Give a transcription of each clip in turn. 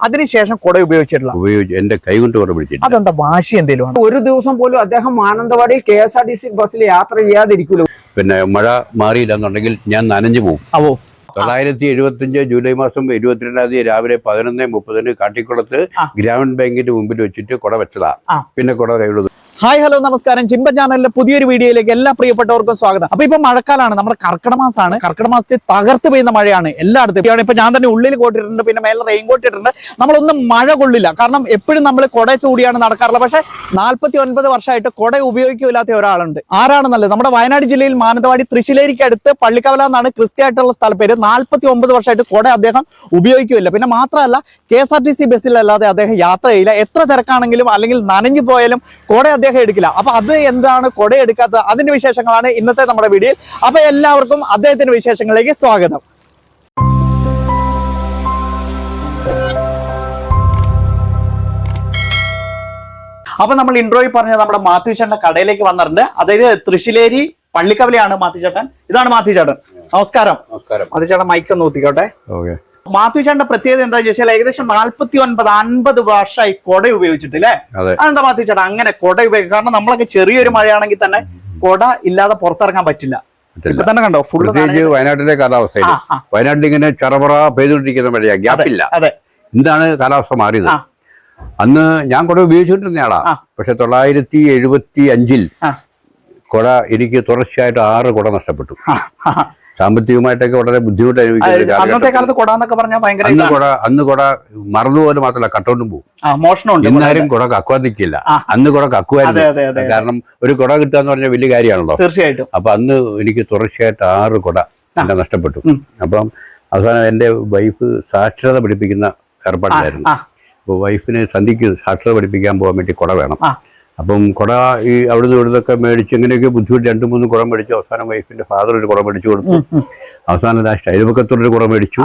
അതിനുശേഷം കുട ഉപയോഗിച്ചിട്ടില്ല. ഉപയോഗിച്ച് എന്റെ കൈ കൊണ്ട് കുട പിടിച്ചിട്ട് അതെന്താ വാശി എന്തെങ്കിലും ഒരു ദിവസം പോലും അദ്ദേഹം മാനന്തവാടിയിൽ K S R T C ബസ്സിൽ യാത്ര ചെയ്യാതിരിക്കൂല? പിന്നെ മഴ മാറിയില്ല എന്നുണ്ടെങ്കിൽ ഞാൻ നനഞ്ഞു പോകും. അവോ തൊള്ളായിരത്തി എഴുപത്തിയഞ്ച് ജൂലൈ മാസം ഇരുപത്തിരണ്ടാം തീയതി രാവിലെ പതിനൊന്ന് മുപ്പതിന് കാട്ടിക്കുളത്ത്. ഗ്രാമീൺ ബാങ്കിന്റെ മുമ്പിൽ വെച്ചിട്ട് കുട വെച്ചതാ. പിന്നെ കുട കൈവിടുന്നു. ഹായ് ഹലോ നമസ്കാരം. ചിമ്പ ചാനലിലെ പുതിയൊരു വീഡിയോയിലേക്ക് എല്ലാ പ്രിയപ്പെട്ടവർക്കും സ്വാഗതം. അപ്പൊ ഇപ്പൊ മഴക്കാലാണ് നമ്മുടെ കർക്കിട മാസമാണ്. കർക്കിട മാസത്തെ തകർത്ത് പെയ്യുന്ന മഴയാണ് എല്ലായിടത്തും. ഇപ്പൊ ഞാൻ തന്നെ ഉള്ളിൽ കോട്ടിട്ടുണ്ട് പിന്നെ മേലെ റെയിൻ കോട്ട് ഇട്ടിട്ടുണ്ട് നമ്മളൊന്നും മഴ കൊള്ളില്ല. കാരണം എപ്പോഴും നമ്മൾ കുട ചൂടിയാണ് നടക്കാറുള്ളത്. പക്ഷെ നാൽപ്പത്തി ഒൻപത് വർഷമായിട്ട് കുട ഉപയോഗിക്കില്ലാത്ത ഒരാളുണ്ട്. ആരാണ് നല്ലത്? നമ്മുടെ വയനാട് ജില്ലയിൽ മാനന്തവാടി തൃശ്ശിലേരിക്ക് അടുത്ത് പള്ളിക്കവല എന്നാണ് ക്രിസ്ത്യായിട്ടുള്ള സ്ഥലപ്പേര് നാൽപ്പത്തി ഒമ്പത് വർഷമായിട്ട് കുട അദ്ദേഹം ഉപയോഗിക്കില്ല പിന്നെ മാത്രമല്ല K S R T C ബസ്സിലല്ലാതെ അദ്ദേഹം യാത്ര ചെയ്യില്ല. എത്ര തിരക്കാണെങ്കിലും അല്ലെങ്കിൽ നനഞ്ഞു പോയാലും കുട അദ്ദേഹം എടുക്കില്ല. അപ്പൊ അത് എന്താണ് കൊട എടുക്കാത്തത്? അതിന്റെ വിശേഷങ്ങളാണ് ഇന്നത്തെ നമ്മുടെ വീഡിയോ അപ്പൊ എല്ലാവർക്കും അദ്ദേഹത്തിന്റെ വിശേഷങ്ങളിലേക്ക് സ്വാഗതം. അപ്പൊ നമ്മൾ ഇൻട്രോയിൽ പറഞ്ഞ നമ്മുടെ മാത്യു കടയിലേക്ക് വന്നിട്ടുണ്ട്. അതായത് തൃശ്ശിലേരി പള്ളിക്കവലയാണ് മാത്യു ചേട്ടൻ. ഇതാണ് മാത്യു ചേട്ടൻ. നമസ്കാരം. നമസ്കാരം. മാത്യു ചേട്ടൻ മൈക്ക് ഒന്ന് ഊത്തിക്കോട്ടെ. ഓക്കെ. മാത്യു ചേട്ടന്റെ പ്രത്യേകത എന്താ ചോദിച്ചാൽ ഏകദേശം നാല്പത്തി ഒൻപത് അൻപത് വർഷമായി കൊട ഉപയോഗിച്ചിട്ടില്ലേ? അതെ. അതെന്താ മാത്യു ചേട്ടാ? അങ്ങനെ കൊട ഉപയോഗിക്കും കാരണം നമ്മളൊക്കെ ചെറിയൊരു മഴയാണെങ്കിൽ തന്നെ കൊട ഇല്ലാതെ പുറത്തിറങ്ങാൻ പറ്റില്ല. ഇപ്പൊ തന്നെ കണ്ടോ? ഫുൾ പ്രത്യേകിച്ച് വയനാട്ടിലെ കാലാവസ്ഥയിൽ ആ. വയനാട്ടിൽ ഇങ്ങനെ ചറപറ പെയ്തുകൊണ്ടിരിക്കുന്ന മഴയാ. ഗ്യാപ്പില്ല അതെ. എന്താണ് കാലാവസ്ഥ മാറിയത്. അന്ന് ഞാൻ കുട ഉപയോഗിച്ചിട്ടിരുന്ന ആളാ. പക്ഷെ തൊള്ളായിരത്തി എഴുപത്തി അഞ്ചിൽ. കുട എനിക്ക് തുടർച്ചയായിട്ട് ആറ് കുട നഷ്ടപ്പെട്ടു. സാമ്പത്തികമായിട്ടൊക്കെ വളരെ ബുദ്ധിമുട്ട് അനുഭവിക്കുന്നത് അന്നത്തെ കാലഘട്ടത്തിൽ. കാലത്ത് കൊട എന്നൊക്കെ പറഞ്ഞാൽ ഭയങ്കര അന്ന് കൊട അന്ന് കൊട മറന്നുപോലെ മാത്രമല്ല കട്ടോണ്ടും പോകും ഇന്നാരും കുട കക്കുവാൻ നിൽക്കില്ല. അന്ന് കുട കക്കുവായിരുന്നു. കാരണം ഒരു കുട കിട്ടുക എന്ന് പറഞ്ഞാൽ വലിയ കാര്യമാണല്ലോ. തീർച്ചയായിട്ടും. അപ്പൊ അന്ന് എനിക്ക് തുടർച്ചയായിട്ട് ആറ് കുട എന്നെ നഷ്ടപ്പെട്ടു. അപ്പം അവസാനം എന്റെ വൈഫ് സാക്ഷരത പഠിപ്പിക്കുന്ന ഏർപ്പാടിലായിരുന്നു. അപ്പൊ അപ്പോൾ വൈഫിന് സന്ധിക്ക് സാക്ഷരത പഠിപ്പിക്കാൻ പോകാൻ വേണ്ടി കുട വേണം. അപ്പം കുട ഈ അവിടുന്ന് ഇവിടുന്നൊക്കെ മേടിച്ച് ഇങ്ങനെയൊക്കെ ബുദ്ധിമുട്ട് രണ്ടു മൂന്ന് കുടം മേടിച്ചു അവസാനം വൈഫിന്റെ ഫാദർ ഒരു കുടം മേടിച്ചു കൊടുത്തു. അവസാനം ലാസ്റ്റ് അയൽപക്കത്തൊരു കുടം മേടിച്ചു.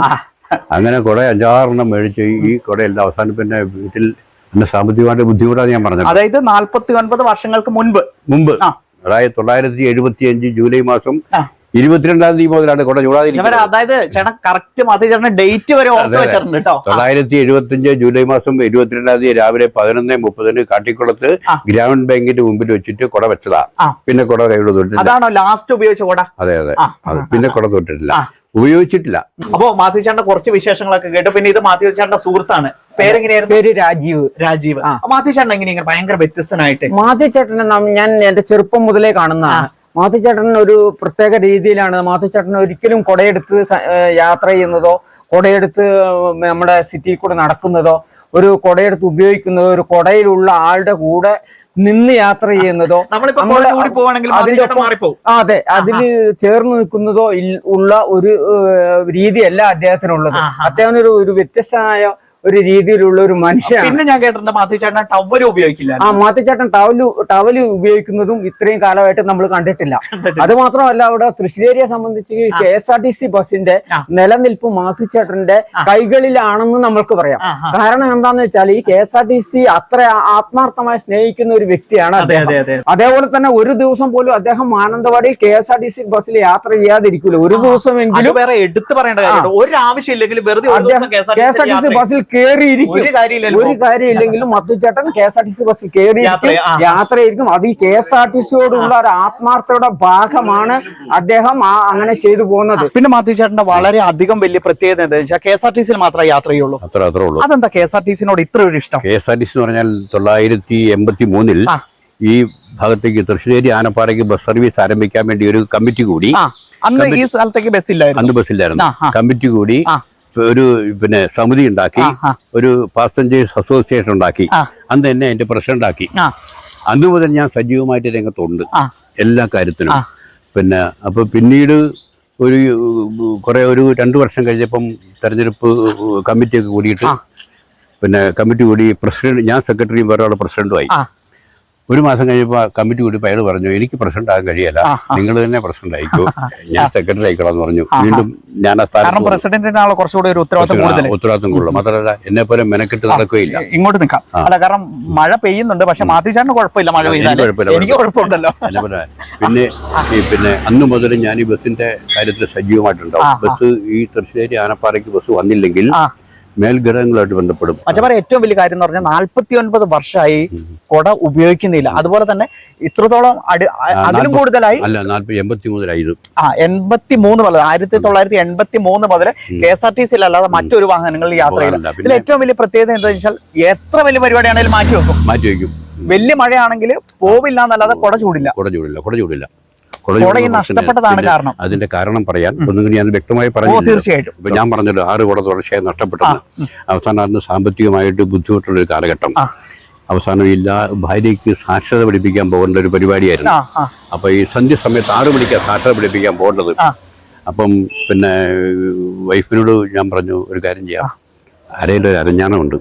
അങ്ങനെ കുട അഞ്ചാറെണ്ണം മേടിച്ചു ഈ- കുടയെല്ലാം അവസാനം പിന്നെ വീട്ടിൽ എന്റെ സാമ്പത്തികമായിട്ട് ബുദ്ധിമുട്ടാണ് ഞാൻ പറഞ്ഞത് അതായത് നാല്പത്തി ഒൻപത് വർഷങ്ങൾക്ക് മുൻപ്. മുമ്പ്. അതായത് തൊള്ളായിരത്തി എഴുപത്തി അഞ്ച് ജൂലൈ മാസം. ഇരുപത്തിരണ്ടാം തീയതി മുതലാണ് കൊട ചൂടാതിരിക്കുന്നത്. അതായത് ചേട്ടൻ കറക്റ്റ് മതി ചേട്ടൻ ഡേറ്റ് വരെ ഓർത്ത് എഴുപത്തി അഞ്ച് വെച്ചിട്ടുണ്ട് കേട്ടോ തൊള്ളായിരത്തി എഴുപത്തിയഞ്ച് ജൂലൈ മാസം ഇരുപത്തിരണ്ടാം തീയതി രാവിലെ പതിനൊന്ന് മുപ്പതിന് കാട്ടിക്കുളത്ത്. ഗ്രാമീൺ ബാങ്കിന്റെ മുമ്പിൽ വെച്ചിട്ട് കൊട വെച്ചതാ. പിന്നെ കൊട കൈ തൊട്ടില്ല അതാണോ ലാസ്റ്റ് ഉപയോഗിച്ച കൊട? അതെ അതെ. പിന്നെ കൊട തൊട്ടിട്ടില്ല. ഉപയോഗിച്ചിട്ടില്ല. അപ്പോ മാത്യു ചേട്ടന്റെ കുറച്ച് വിശേഷങ്ങളൊക്കെ കേട്ടു. പിന്നെ ഇത് മാത്യു ചേട്ടന്റെ സുഹൃത്താണ്. പേരെങ്ങനെയായിരുന്നു? പേര് രാജീവ്. രാജീവ്. മാത്യു ചേട്ടൻ എങ്ങനെയാണ് ഭയങ്കര വ്യത്യസ്തനായിട്ട്. മാത്തിച്ചേട്ടനെ ചേട്ടൻ ഞാൻ എന്റെ ചെറുപ്പം മുതലേ കാണുന്നതാണ്. മാത്തിച്ചേട്ടൻ ഒരു പ്രത്യേക രീതിയിലാണ്. മാധുചേട്ടൻ ഒരിക്കലും കൊടയെടുത്ത് യാത്ര ചെയ്യുന്നതോ കൊടയെടുത്ത് നമ്മുടെ സിറ്റിയിൽ കൂടെ നടക്കുന്നതോ ഒരു കൊടയെടുത്ത് ഉപയോഗിക്കുന്നതോ ഒരു കൊടയിലുള്ള ആളുടെ കൂടെ നിന്ന് യാത്ര ചെയ്യുന്നതോ അതെ അതിൽ ചേർന്ന് നിൽക്കുന്നതോ ഉള്ള ഒരു രീതിയല്ല അദ്ദേഹത്തിനുള്ളത്. അദ്ദേഹത്തിനൊരു ആ. അദ്ദേഹം ഒരു ഒരു വ്യത്യസ്തമായ ഒരു രീതിയിലുള്ള ഒരു മനുഷ്യനാണ്. പിന്നെ ഞാൻ കേട്ടിട്ടുണ്ട് ടവൽ ഉപയോഗിക്കില്ല ആ മാത്തിച്ചാട്ടൻ ടവൽ ടവൽ ഉപയോഗിക്കുന്നതും ഇത്രയും കാലമായിട്ട് നമ്മൾ കണ്ടിട്ടില്ല. അത് മാത്രമല്ല അവിടെ തൃശ്ശേരിയെ സംബന്ധിച്ച് K S R T C ബസിന്റെ നിലനിൽപ്പ് മാത്തിച്ചാട്ടന്റെ കൈകളിലാണെന്ന് നമ്മൾക്ക് പറയാം. കാരണം എന്താന്ന് വെച്ചാൽ ഈ K S R T C അത്ര ആത്മാർത്ഥമായി സ്നേഹിക്കുന്ന ഒരു വ്യക്തിയാണ് അതെ അതെ അതെ അതേപോലെ തന്നെ ഒരു ദിവസം പോലും അദ്ദേഹം Mananthavady K S R T C ബസ്സിൽ യാത്ര ചെയ്യാതിരിക്കില്ല ഒരു ദിവസം ദിവസമെങ്കിലും വേറെ എടുത്തു പറയേണ്ട കാര്യം ഒരു ആവശ്യമില്ലെങ്കിലും വെറുതെ K S R T C ബസ്സിൽ കയറിയിരിക്കും ഒരു ഒരു കാര്യമില്ലെങ്കിലും മധുചേട്ടൻ K S R T C ബസ്സിൽ കയറി യാത്ര ചെയ്യ- ആ. യാത്രയായിരിക്കും. അത് ഈ കെ എസ് ആർ ടി സിയോടുള്ള ഒരു ആത്മാർത്ഥയുടെ ഭാഗമാണ് അദ്ദേഹം അങ്ങനെ ചെയ്തു പോകുന്നത്. പിന്നെ മധുചേട്ടന്റെ വളരെ അധികം വലിയ പ്രത്യേകത എന്താ വെച്ചാൽ കെ എസ് ആർ ടി സിയിൽ മാത്രമേ യാത്ര ചെയ്യുള്ളൂ അത്ര അത്രേ ഉള്ളൂ. അതെന്താ കെ എസ് ആർ ടി സിനോട് ഇത്ര ഒരു ഇഷ്ടം? K S R T C എന്ന് പറഞ്ഞാൽ തൊള്ളായിരത്തി എൺപത്തി മൂന്നിൽ ഈ ഭാഗത്തേക്ക് തൃശ്ശേരി ആനപ്പാറയ്ക്ക് ബസ് സർവീസ് ആരംഭിക്കാൻ വേണ്ടി ഒരു കമ്മിറ്റി കൂടി അന്ന് ഈ സ്ഥലത്തേക്ക് ബസ് ഇല്ലായിരുന്നു. അന്ന് ബസ്സില്ലായിരുന്നു ആ, ആ. കമ്മിറ്റി കൂടി. ഒരു പിന്നെ സമിതി ഉണ്ടാക്കി. ഒരു പാസഞ്ചേഴ്സ് അസോസിയേഷൻ ഉണ്ടാക്കി. അന്ന് എന്നെ അതിന്റെ പ്രസിഡന്റ് ആക്കി അന്ന് മുതൽ ഞാൻ സജീവമായിട്ട് രംഗത്തുണ്ട്. എല്ലാ കാര്യത്തിനും പിന്നെ അപ്പൊ പിന്നീട് ഒരു കുറെ ഒരു രണ്ടു വർഷം കഴിഞ്ഞപ്പം തെരഞ്ഞെടുപ്പ് കമ്മിറ്റിയൊക്കെ കൂടിയിട്ട് പിന്നെ കമ്മിറ്റി കൂടി പ്രസിഡന്റ് ഞാൻ സെക്രട്ടറിയും വേറെ പ്രസിഡന്റുമായി. ഒരു മാസം കഴിഞ്ഞപ്പോൾ കമ്മിറ്റി കൂടി അയാൾ പറഞ്ഞു എനിക്ക് പ്രസിഡന്റ് ആകാൻ കഴിയല്ല. നിങ്ങൾ തന്നെ പ്രസിഡന്റ് ആയിക്കോ ഞാൻ സെക്രട്ടറി ആയിക്കോളാം എന്ന് പറഞ്ഞു. വീണ്ടും ഞാൻ ആ സ്ഥാനത്ത് വന്നു. കുറച്ചുകൂടി ഒരു ഉത്തരവാദിത്വം ഉത്തരവാദിത്തം കൂടുതൽ ഉത്തരവാദിത്വം കൂടുതൽ മാത്രമല്ല എന്നെ പോലെ മെനക്കെട്ട് നടക്കുകയില്ല. ഇങ്ങോട്ട് നിൽക്കാം. അല്ല കാരണം മഴ പെയ്യുന്നുണ്ട് പക്ഷെ മാത്യു ചേട്ടന് കുഴപ്പമില്ല മഴ എനിക്ക് എനിക്ക് കുഴപ്പമുണ്ടല്ലോ. പിന്നെ പിന്നെ അന്ന് മുതൽ ഞാൻ ഈ ബസ്സിന്റെ കാര്യത്തിൽ സജീവമായിട്ടുണ്ടാവും. ബസ് ഈ തൃശ്ശേരി ആനപ്പാറയ്ക്ക് ബസ് വന്നില്ലെങ്കിൽ ആ. മേൽഗ്രഹങ്ങളുമായിട്ട് ബന്ധപ്പെടും. അച്ഛൻ ഏറ്റവും വലിയ കാര്യം എന്ന് പറഞ്ഞാൽ നാല്പത്തി ഒൻപത് വർഷമായി കൊട ഉപയോഗിക്കുന്നില്ല. അതുപോലെ തന്നെ ഇത്രത്തോളം അതിലും കൂടുതലായി അല്ല എൺപത്തി മൂന്നിലായി ആ എൺപത്തി മൂന്ന് മുതൽ ആയിരത്തി തൊള്ളായിരത്തി എൺപത്തി മൂന്ന് മുതൽ കെ എസ് ആർ ടി സിയിൽ അല്ലാതെ മറ്റൊരു വാഹനങ്ങളിൽ യാത്ര ചെയ്യില്ല പോകാറില്ല. ഇതിൽ ഏറ്റവും വലിയ പ്രത്യേകത എന്താണെന്ന് വെച്ചാൽ എത്ര വലിയ പരിപാടിയാണെങ്കിലും മാറ്റി വെക്കും. മാറ്റി വെക്കും. വലിയ മഴയാണെങ്കിൽ പോവില്ല എന്നല്ലാതെ കൊട ചൂടില്ല. കൊട ചൂടില്ല കൊട ചൂടില്ല. കുട കൊട ഈ ചൂടുന്ന പ്രശ്നം നഷ്ടപ്പെട്ടതാണ് അതിന്റെ- കാരണം. അതിന്റെ കാരണം പറയാൻ ഒന്നും ഞാൻ വ്യക്തമായി പറഞ്ഞു തീർച്ചയായിട്ടും. ഇപ്പൊ ഞാൻ പറഞ്ഞല്ലോ ആറ് കുട തുടർച്ചയായി നഷ്ടപ്പെട്ടു അവസാനം അന്ന് സാമ്പത്തികമായിട്ട് ബുദ്ധിമുട്ടുള്ള ഒരു കാലഘട്ടം. അവസാനം ഇല്ല ഭാര്യയ്ക്ക് സാക്ഷരത പഠിപ്പിക്കാൻ പോകേണ്ട ഒരു പരിപാടിയായിരുന്നു. അപ്പൊ ഈ സന്ധ്യ സമയത്ത് ആറ് മണിക്കാണ് സാക്ഷരത പഠിപ്പിക്കാൻ പോകേണ്ടത്. അപ്പം പിന്നെ വൈഫിനോട് ഞാൻ പറഞ്ഞു ഒരു കാര്യം ചെയ്യാം. അരയിലൊരു അരഞ്ഞാണമുണ്ട്.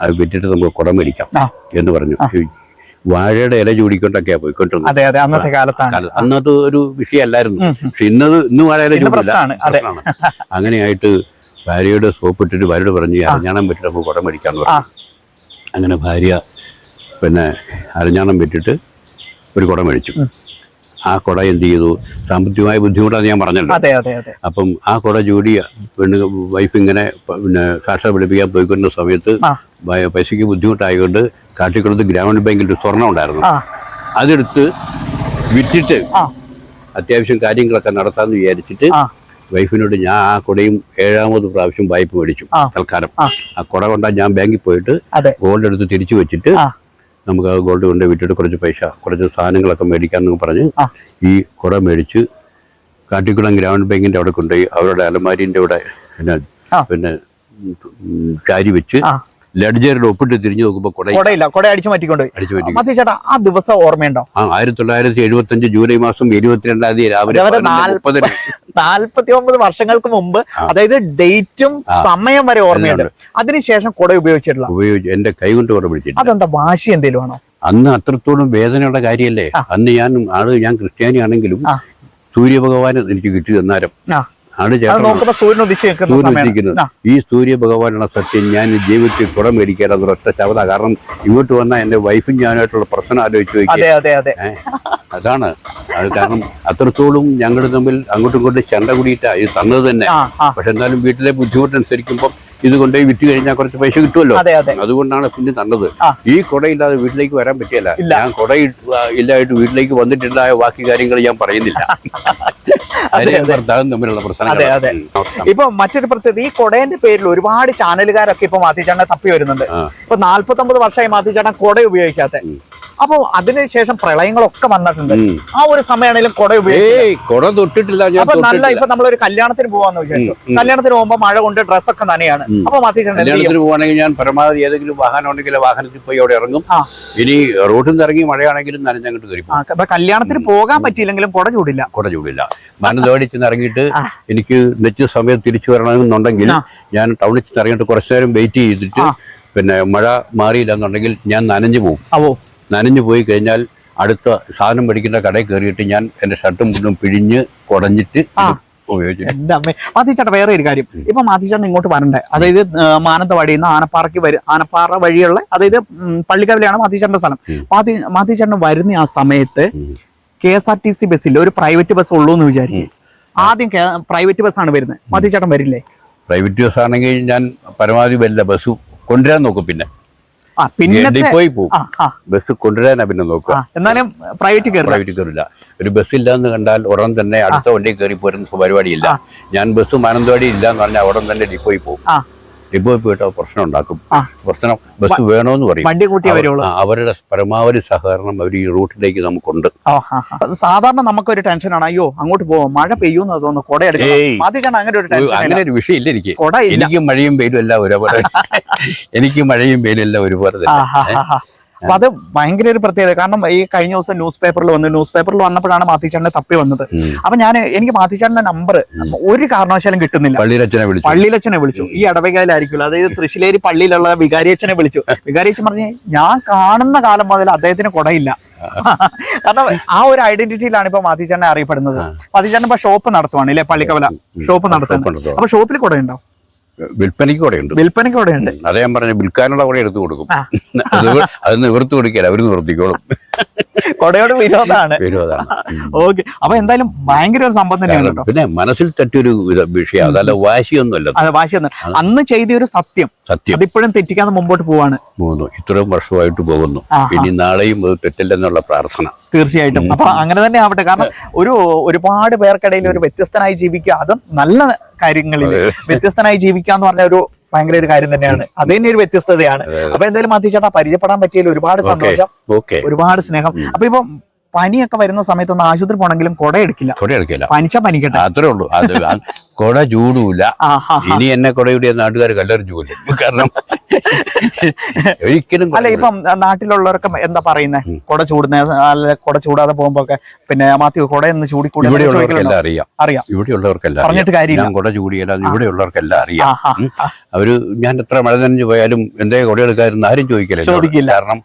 അത് വിറ്റിട്ട് നമുക്ക് കുടം മേടിക്കാം എന്ന് പറഞ്ഞു. വാഴയുടെ ഇല ചൂടിക്കൊണ്ടൊക്കെയാ പോയിക്കൊണ്ടിരുന്നത്. അതെ അതെ അന്നത്തെ കാലത്താണ്. അന്നത്തെ അന്നത് ഒരു വിഷയമല്ലായിരുന്നു. പക്ഷെ ഇന്നത് ഇന്ന് വാഴയില ചൂടില്ല. അങ്ങനെയായിട്ട് ഭാര്യയോട് സോപ്പിട്ടിട്ട് ഭാര്യയോട് പറഞ്ഞു അരഞ്ഞാണം വെട്ടിട്ട് നമുക്ക് കുടം മേടിക്കാന്ന് പറഞ്ഞു. അങ്ങനെ ഭാര്യ പിന്നെ അരഞ്ഞാണം വെട്ടിട്ട് ഒരു കുടം മേടിച്ചു. ആ കുട എന്ത് ചെയ്തു? സാമ്പത്തികമായ ബുദ്ധിമുട്ടാണ് ഞാൻ പറഞ്ഞത്. അതെ അതെ അതെ. അപ്പം ആ കുട ജോലി പെണ്ണു വൈഫ് ഇങ്ങനെ പിന്നെ സാക്ഷര പഠിപ്പിക്കാൻ പോയിക്കൊണ്ട സമയത്ത് പൈസയ്ക്ക് ബുദ്ധിമുട്ടായതുകൊണ്ട് കാട്ടിക്കുളത്ത് ഗ്രാമീണ ബാങ്കിൽ ഒരു സ്വർണം ഉണ്ടായിരുന്നു. അതെടുത്ത് വിറ്റിട്ട് അത്യാവശ്യം കാര്യങ്ങളൊക്കെ നടത്താമെന്ന് വിചാരിച്ചിട്ട് വൈഫിനോട് ഞാൻ ആ കുടയും ഏഴാമത് പ്രാവശ്യം വായ്പ മേടിച്ചു. തൽക്കാലം. ആ. കുട കൊണ്ടാ ഞാൻ ബാങ്കിൽ പോയിട്ട് ഗോൾഡ് എടുത്ത് തിരിച്ചു വെച്ചിട്ട് നമുക്ക് ആ ഗോൾഡ് കൊണ്ട് വിറ്റിട്ട് കുറച്ച് പൈസ കുറച്ച് സാധനങ്ങളൊക്കെ മേടിക്കാമെന്ന് പറഞ്ഞ്. ഈ കുട മേടിച്ച് കാട്ടിക്കുളം ഗ്രാമീണ ബാങ്കിന്റെ അവിടെ കൊണ്ടുപോയി അവരുടെ അലമാരിന്റെ അവിടെ പിന്നെ ചാരി വെച്ച് ലഡ്ജറിൽ ഒപ്പിട്ട് തിരിഞ്ഞു നോക്കുമ്പോൾ കൊടൈ കൊടയില്ല കൊട അടിച്ചു മാറ്റിക്കൊണ്ടുപോയി അടിച്ചു മാറ്റി ചേട്ടാ ആ ദിവസം ഓർമ്മയുണ്ടോ? ആ ആയിരത്തി തൊള്ളായിരത്തി എഴുപത്തി അഞ്ച് ജൂലൈ മാസം ഇരുപത്തിരണ്ടാം തീയതി രാവിലെ നാൽപ്പത്തി ഒമ്പത് വർഷങ്ങൾക്ക് മുമ്പ് അതായത് ഡേറ്റും. സമയം വരെ ഓർമ്മയുണ്ട്. അതിനുശേഷം കൊട ഉപയോഗിച്ചിട്ടില്ല. ഉപയോഗിച്ചു എന്റെ കൈ കൊണ്ട് കുട പിടിച്ചിട്ട് അതെന്താ വാശി എന്തേലും ആണോ? അന്ന് അത്രത്തോളം വേദനയുള്ള കാര്യല്ലേ? അന്ന് ഞാൻ ആൾ ഞാൻ ക്രിസ്ത്യാനി ആണെങ്കിലും സൂര്യഭഗവാനെ എനിക്ക് കിട്ടി തന്നാരം ആ ആൾ ചേട്ടൻ സൂര്യൻ ഈ സൂര്യ ഭഗവാനുള്ള സത്യം ഞാൻ ജീവിതത്തിൽ കുടം മേടിക്കാനുള്ള ഒറ്റ ശബ്ദ കാരണം ഇങ്ങോട്ട് വന്ന എന്റെ വൈഫും ഞാനായിട്ടുള്ള പ്രശ്നം ആലോചിച്ചു അതാണ്. അത് കാരണം അത്രത്തോളം ഞങ്ങൾ തമ്മിൽ അങ്ങോട്ടും ഇങ്ങോട്ടും ചണ്ട കൂടിയിട്ടാ. ഇത് തന്നത് തന്നെ. പക്ഷെ എന്നാലും വീട്ടിലെ ബുദ്ധിമുട്ടനുസരിക്കുമ്പോൾ ഇത് കൊണ്ടുപോയി വിറ്റ് കഴിഞ്ഞാൽ കുറച്ച് പൈസ കിട്ടുമല്ലോ? അതെ അതെ. അതുകൊണ്ടാണ് പിന്നെ തന്നത്. ഈ കുടയില്ലാതെ വീട്ടിലേക്ക് വരാൻ പറ്റിയല്ല. ഞാൻ കുട ഇല്ലായിട്ട് വീട്ടിലേക്ക് വന്നിട്ടില്ല ബാക്കി കാര്യങ്ങൾ ഞാൻ പറയുന്നില്ല. ഭർത്താവും തമ്മിലുള്ള. ഇപ്പൊ മറ്റൊരു പ്രത്യേകത ഈ കൊടേന്റെ പേരിൽ ഒരുപാട് ചാനലുകാരൊക്കെ ഇപ്പൊ മാത്തിച്ചേട്ടനെ തപ്പി വരുന്നുണ്ട്. ഇപ്പൊ നാല്പത്തി ഒമ്പത് വർഷമായി മാത്തിച്ചേട്ടൻ കൊട ഉപയോഗിക്കാത്ത. ഉം. അപ്പൊ അതിനുശേഷം പ്രളയങ്ങളൊക്കെ വന്നിട്ടുണ്ട്. ആ ഒരു സമയമാണെങ്കിലും കൊട ഉപയോഗിക്കും കുട തൊട്ടിട്ടില്ല അപ്പൊ നല്ല ഇപ്പൊ നമ്മളൊരു കല്യാണത്തിന് പോവാന്ന് വിചാരിച്ചു. കല്യാണത്തിന് പോകുമ്പോ മഴ കൊണ്ട് ഡ്രസ്സൊക്കെ നനയാണ്. അപ്പൊ കല്യാണത്തിന് പോവാണെങ്കിൽ ഞാൻ പരമാവധി ഏതെങ്കിലും വാഹനം ഉണ്ടെങ്കിൽ വാഹനത്തിൽ പോയി അവിടെ ഇറങ്ങും. ഇനി റോഡിൽ നിന്ന് ഇറങ്ങി മഴയാണെങ്കിലും നനഞ്ഞങ്ങോട്ട് കയറി കല്യാണത്തിന് പോകാൻ പറ്റിയില്ലെങ്കിലും കുട ചൂടില്ല. കുട ചൂടില്ല. മാനന്തവാടി ചെന്ന് ഇറങ്ങിയിട്ട് എനിക്ക് നിശ്ചിത സമയം തിരിച്ചു വരണമെന്നുണ്ടെങ്കിൽ ഞാൻ ടൗണിൽ ചെന്ന് ഇറങ്ങിയിട്ട് കുറച്ചു നേരം വെയിറ്റ് ചെയ്തിട്ട് പിന്നെ മഴ മാറിയില്ല എന്നുണ്ടെങ്കിൽ ഞാൻ നനഞ്ഞു പോകും നനഞ്ഞു പോയി കഴിഞ്ഞാൽ അടുത്ത സാധനം മേടിക്കുന്ന കടയിൽ കയറിയിട്ട് ഞാൻ എന്റെ ഷർട്ടും മുണ്ടും പിഴിഞ്ഞ് കുടഞ്ഞിട്ട് മാതിച്ചേട്ട എന്റെ വേറെ ഒരു കാര്യം. ഇപ്പൊ മാതിച്ചേട്ടൻ ഇങ്ങോട്ട് വരണ്ടേ? അതായത് മാനന്തവാടി നിന്ന് ആനപ്പാറയ്ക്ക് വരും ആനപ്പാറ വഴിയുള്ള അതായത് ഉം, പള്ളിക്കവലയാണ് മാത്തിച്ചേട്ടന്റെ സ്ഥലം. മാതി മാതിച്ചേട്ടൻ വരുന്ന ആ സമയത്ത്. K S R T C ബസ്സിൽ ഒരു പ്രൈവറ്റ് ബസ് ഉള്ളൂ എന്ന് വിചാരിക്കും ആദ്യം പ്രൈവറ്റ് ബസ്സാണ് വരുന്നത്. മാതിച്ചേട്ടൻ വരില്ലേ? പ്രൈവറ്റ് ബസ് ആണെങ്കിൽ ഞാൻ പരമാവധി വരില്ല. ബസ് കൊണ്ടുവരാൻ നോക്കും പിന്നെ. ആ പിന്നത്തെ പോയി പോകും ബസ് കൊണ്ടുവരാനാ പിന്നെ നോക്കുക. എന്നാലും പ്രൈവറ്റ് പ്രൈവറ്റ് കയറില്ല. ഒരു ബസ് ഇല്ലാന്ന് കണ്ടാൽ ഉടൻ തന്നെ അടുത്ത വണ്ടി കയറി പോരുന്ന പരിപാടിയില്ല. ഞാൻ ബസ് മാനന്തവാടി ഇല്ല എന്ന് പറഞ്ഞാൽ ഉടൻ തന്നെ ഡിപ്പോയി പോകും ആ ഡിപ്പോയിൽ പോയിട്ട് അവർ പ്രശ്നം ഉണ്ടാക്കും. പ്രശ്നം ബസ് വേണോന്ന് പറയും. വണ്ടി കൂട്ടി വരുള്ളൂ. അവരുടെ പരമാവധി സഹകരണം അവർ ഈ റൂട്ടിലേക്ക് നമുക്കുണ്ട്. സാധാരണ നമുക്കൊരു ടെൻഷനാണ് അയ്യോ അങ്ങോട്ട് പോവാം? മഴ പെയ്യൂന്ന് തോന്നുന്നു. കൊട. എടുക്കണം. അങ്ങനെ ഒരു ടെൻഷൻ അങ്ങനെ ഒരു വിഷയമില്ല എനിക്ക്. എനിക്ക് മഴയും വെയിലും എല്ലാം ഒരുപോലെ. എനിക്ക് മഴയും വെയിലും എല്ലാം ഒരുപോലെ തന്നെ. അപ്പൊ അത് ഭയങ്കര ഒരു പ്രത്യേകത. കാരണം ഈ കഴിഞ്ഞ ദിവസം ന്യൂസ് പേപ്പറിൽ വന്നു. ന്യൂസ് പേപ്പറിൽ വന്നപ്പോഴാണ് മാത്തിച്ചേട്ടനെ തപ്പി വന്നത്. അപ്പൊ ഞാൻ എനിക്ക് മാത്തിച്ചേട്ടന്റെ നമ്പർ ഒരു കാരണവശാലും കിട്ടുന്നില്ല. പള്ളിയിലച്ഛനെ വിളിച്ചു. പള്ളിയിലച്ഛനെ വിളിച്ചു. ഈ ഇടവകയിലായിരിക്കുമല്ലോ. അതായത് തൃശ്ശിലേരി പള്ളിയിലുള്ള വികാരിയച്ഛനെ വിളിച്ചു. വികാരിയച്ഛൻ പറഞ്ഞ് ഞാൻ കാണുന്ന കാലം മുതൽ അദ്ദേഹത്തിന് കൊടയില്ല. കാരണം ആ ഒരു ഐഡന്റിറ്റിയിലാണ് ഇപ്പൊ മാത്തിച്ചേട്ടനെ അറിയപ്പെടുന്നത്. മാത്തിച്ചേട്ടൻ ഇപ്പൊ ഷോപ്പ് നടത്തുവാണ് ഇല്ലേ? പള്ളിക്കവല ഷോപ്പ് നടത്തുന്നത്. കൊണ്ടുവന്നു. അപ്പൊ ഷോപ്പിൽ കുടയുണ്ടോ? വിൽപ്പനയ്ക്ക് കൂടെയുണ്ട്. വിൽപ്പനയ്ക്ക് കൂടെയുണ്ട്. അതേ ഞാൻ പറഞ്ഞു വിൽക്കാനുള്ള കൂടെ എടുത്തു കൊടുക്കും. അത് നിവർത്തി കൊടുക്കുകയല്ല കൊടുക്കില്ല അവർ നിവർത്തിക്കോളും. കൊടയോട് വിരോധമാണ്. വിരോധമാണ്. ഉം. ഓക്കെ. അപ്പൊ എന്തായാലും ഭയങ്കര ഒരു സംഭവം തന്നെയാണ് കേട്ടോ. പിന്നെ മനസ്സിൽ തട്ടിയൊരു ഇത് വിഷയം. അതല്ല വാശിയൊന്നുമല്ല. അതെ വാശിയൊന്നും അന്ന് ചെയ്ത ഒരു സത്യം. സത്യം. അതിപ്പോഴും തെറ്റിക്കാതെ മുമ്പോട്ട് പോവാണ്. പോകുന്നു. ഇത്രയും വർഷമായിട്ട് പോകുന്നു. ഇനി നാളെയും അത് തെറ്റില്ലെന്നുള്ള പ്രാർത്ഥന. തീർച്ചയായിട്ടും. അപ്പൊ അങ്ങനെ തന്നെ ആവട്ടെ. കാരണം ഒരു ഒരുപാട് പേർക്കിടയിൽ ഒരു വ്യത്യസ്തനായി ജീവിക്കുക അതും നല്ല കാര്യങ്ങളിൽ വ്യത്യസ്തനായി ജീവിക്കുക എന്ന് പറഞ്ഞ ഒരു ഭയങ്കര ഒരു കാര്യം തന്നെയാണ്. അത് തന്നെ ഒരു വ്യത്യസ്തതയാണ്. അപ്പൊ എന്തായാലും മാറ്റി ചേട്ടാ പരിചയപ്പെടാൻ പറ്റിയതിൽ ഒരുപാട് സന്തോഷം. ഒരുപാട് സ്നേഹം. അപ്പൊ ഇപ്പൊ പനിയൊക്കെ വരുന്ന സമയത്ത് ഒന്ന് ആശുപത്രി പോണെങ്കിലും കുട എടുക്കില്ല കുട എടുക്കില്ല പനിച്ചാ പനിക്കട്ടെ. അത്രേ ഉള്ളൂ. അത് കുട ചൂടൂല. ഇനി എന്നെ കൊടയുടെ നാട്ടുകാർ കല്ലെറിഞ്ഞു പോലും കാരണം ഒരിക്കലും അല്ല ഇപ്പം നാട്ടിലുള്ളവരൊക്കെ എന്താ പറയുന്നേ? കുട ചൂടുന്ന അല്ല കുട ചൂടാതെ പോകുമ്പോ ഒക്കെ പിന്നെ മാത്യു കുട എന്ന് ചൂടിക്കൂടെ ഇവിടെയുള്ളവർക്കെല്ലാം അറിയാം. അറിയാം. ഇവിടെയുള്ളവർക്കെല്ലാം പറഞ്ഞിട്ട് കാര്യം കാര്യമില്ല കൊട ചൂടിയല്ല ഇവിടെയുള്ളവർക്കെല്ലാം അറിയാം. അവർ ഞാൻ എത്ര മഴ നനഞ്ഞു പോയാലും എന്തേ കുട എടുക്കാതിരുന്ന ആരും ചോദിക്കില്ല ചോദിക്കില്ല. കാരണം.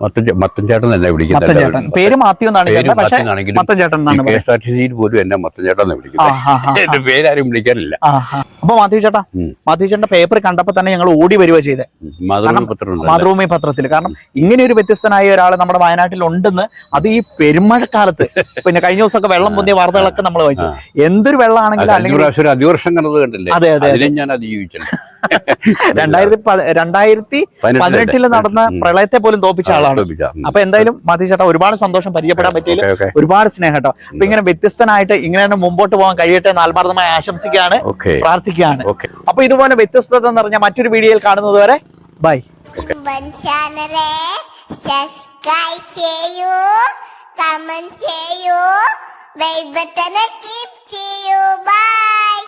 മത്തൻ ചേട്ടൻ തന്നെ വിളിക്കുന്നത്. പേര് മാത്യു എന്നാണ് പക്ഷെ മത്തൻ ചേട്ടൻ എന്നാണ് കെ എസ് ആർ ടി സിയിൽ പോലും എന്നെ മത്തൻ ചേട്ടൻ എന്ന് ആ, വിളിക്കുന്നത് ആ, ആ, എന്റെ പേരാരും വിളിക്കാറില്ല. ആ, ആ. അപ്പൊ മാത്യു ചേട്ടാ. മാത്യു ചേട്ടന്റെ പേപ്പർ കണ്ടപ്പോ തന്നെ ഞങ്ങൾ ഓടി വരിക ചെയ്തേ. മാതൃഭൂമി പത്രം പത്രത്തിൽ. കാരണം ഇങ്ങനെ ഒരു വ്യത്യസ്തനായ ഒരാൾ നമ്മുടെ വയനാട്ടിൽ ഉണ്ടെന്ന് അത് ഈ പെരുമഴക്കാലത്ത് പിന്നെ കഴിഞ്ഞ ദിവസമൊക്കെ വെള്ളം പൊന്തിയ വാർത്തകളൊക്കെ നമ്മൾ വായിച്ചു. എന്തൊരു വെള്ളമാണെങ്കിലും അല്ലെങ്കിൽ അതിവർഷം കണ്ടത് കണ്ടില്ലേ? അതെ, അതെ, അതിലും ഞാൻ രണ്ടായിരത്തി രണ്ടായിരത്തി പതിനെട്ടിൽ നടന്ന പ്രളയത്തെ പോലും തോപ്പിച്ച ആളാണ് അപ്പൊ എന്തായാലും മതി ചേട്ടാ ഒരുപാട് സന്തോഷം പരിചയപ്പെടാൻ പറ്റിയില്ല. ഒരുപാട് സ്നേഹം കേട്ടോ. അപ്പൊ ഇങ്ങനെ വ്യത്യസ്തനായിട്ട് ഇങ്ങനെ തന്നെ മുമ്പോട്ട് പോകാൻ കഴിയട്ടെ എന്ന് ആത്മാർത്ഥമായി ആശംസിക്കുകയാണ് പ്രാർത്ഥിക്കുകയാണ്. അപ്പൊ ഇതുപോലെ വ്യത്യസ്തത എന്ന് പറഞ്ഞ മറ്റൊരു വീഡിയോയിൽ കാണുന്നത് വരെ ബൈ. സബ്സ്ക്രൈബ് ചെയ്യൂ. കമന്റ് ചെയ്യൂ. ബെൽ ബട്ടൺ ക്ലിക്ക് ചെയ്യൂ. ബൈ